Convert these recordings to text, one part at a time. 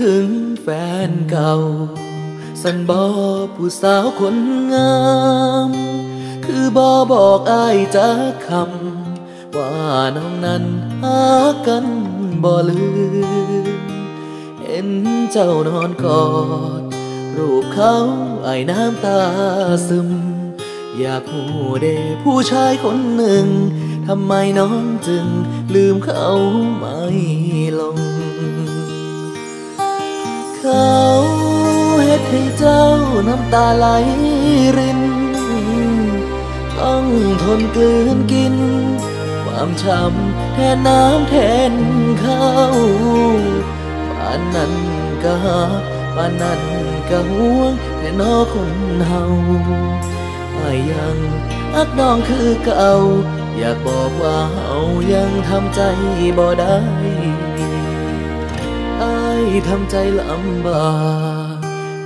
ถึงแฟนเก่า สันบอผู้สาวคนงาม คือบอบอกอายจะคำ ว่าน้องนั้นหากันบ่ลืม เห็นเจ้านอนกอด รูปเขาไอ้น้ำตาซึม อยากหูเดผู้ชายคนหนึ่ง ทำไมน้องจึงลืมเขาไม่ลง เขาเฮ็ดให้เจ้าน้ำตาไหลริน ต้องทนกลืนกิน ความช้ำแทนน้ำแทนเขาป่านนั้นก็หักป่านนั้นก็ห่วงแต่นอคนเฮาอายังอักน้องคือเก่า อยากบอกว่าเฮายังทำใจบ่ได้ ทำใจลำบาก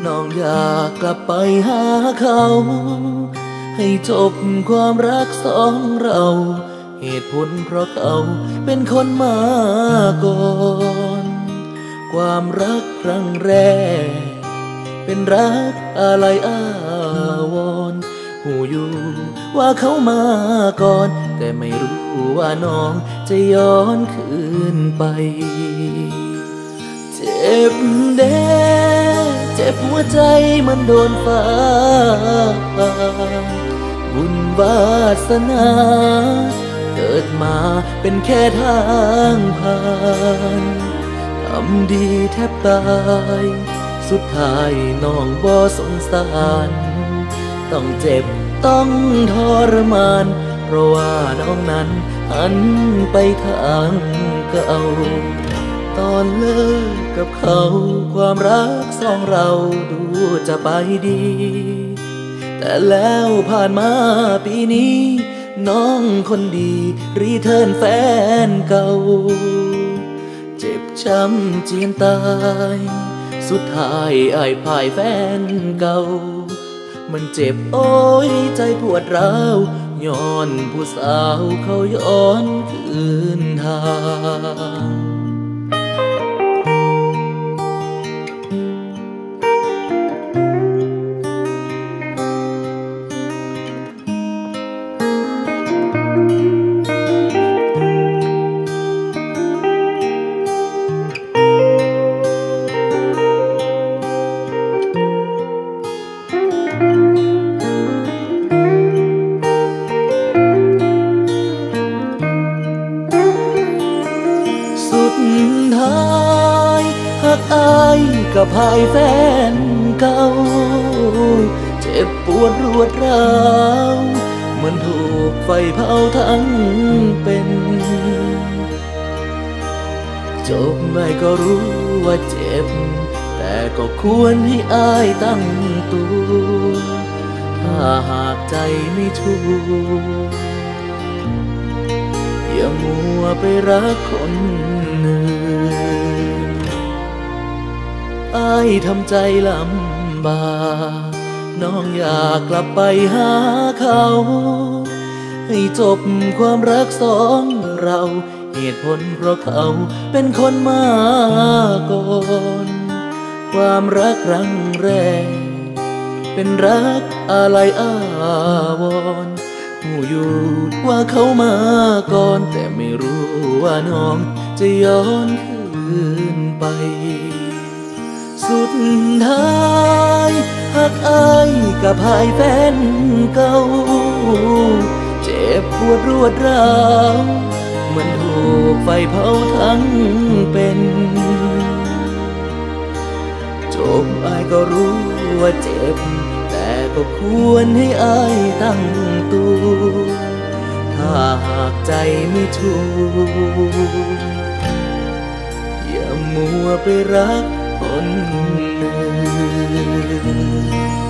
น้องอยากกลับไปหาเขา ให้จบความรักสองเรา เหตุผลเพราะเขาเป็นคนมาก่อน ความรักครั้งแรก เป็นรักอะไรอาวรหูอยู่ว่าเขามาก่อน แต่ไม่รู้ว่าน้องจะย้อนคืนไป จ็บเด้เจ็บหัวใจมันโดนฟ้าผ่าบุญวาสนา เกิดมาเป็นแค่ทางผ่านทำดีแทบตาย สุดท้ายน้องบ่สงสาร ต้องเจ็บต้องทรมาน เพราะว่าน้องนั้นหันไปทางเก่า ตอนเลิกกับเขาความรักสองเราดูจะไปดี แต่แล้วผ่านมาปีนี้ น้องคนดีรีเทิร์นแฟนเก่า เจ็บช้ำเจียนตาย สุดท้ายอายพ่ายแฟนเก่า มันเจ็บโอ้ยใจปวดร้าวย้อนผู้สาวเขาย้อนคืนทาง หักอายกับภายแฟนเก่า เจ็บปวดรวดร้าวเหมือนถูกไฟเผาทั้งเป็นจบไม่ก็รู้ว่าเจ็บ แต่ก็ควรให้อายตั้งตัว ถ้าหากใจไม่ถูกอย่ามัวไปรักคน อายทำใจลำบากน้องอยากกลับไปหาเขา ให้จบความรักสองเรา เหตุผลเพราะเขาเป็นคนมาก่อนความรักครั้งแรก เป็นรักอะไรอาวรหูอยู่ว่าเขามาก่อน แต่ไม่รู้ว่าน้องจะย้อนคืนไป สุดท้ายหักอายกับภายแฟนเก่า เจ็บปวดรวดร้าวเหมือนถูกไฟเผาทั้งเป็นจบอายก็รู้ว่าเจ็บ แต่ก็ควรให้อายตั้งตัว ถ้าหากใจไม่ถูกอย่ามัวไปรัก คนหนึ่ง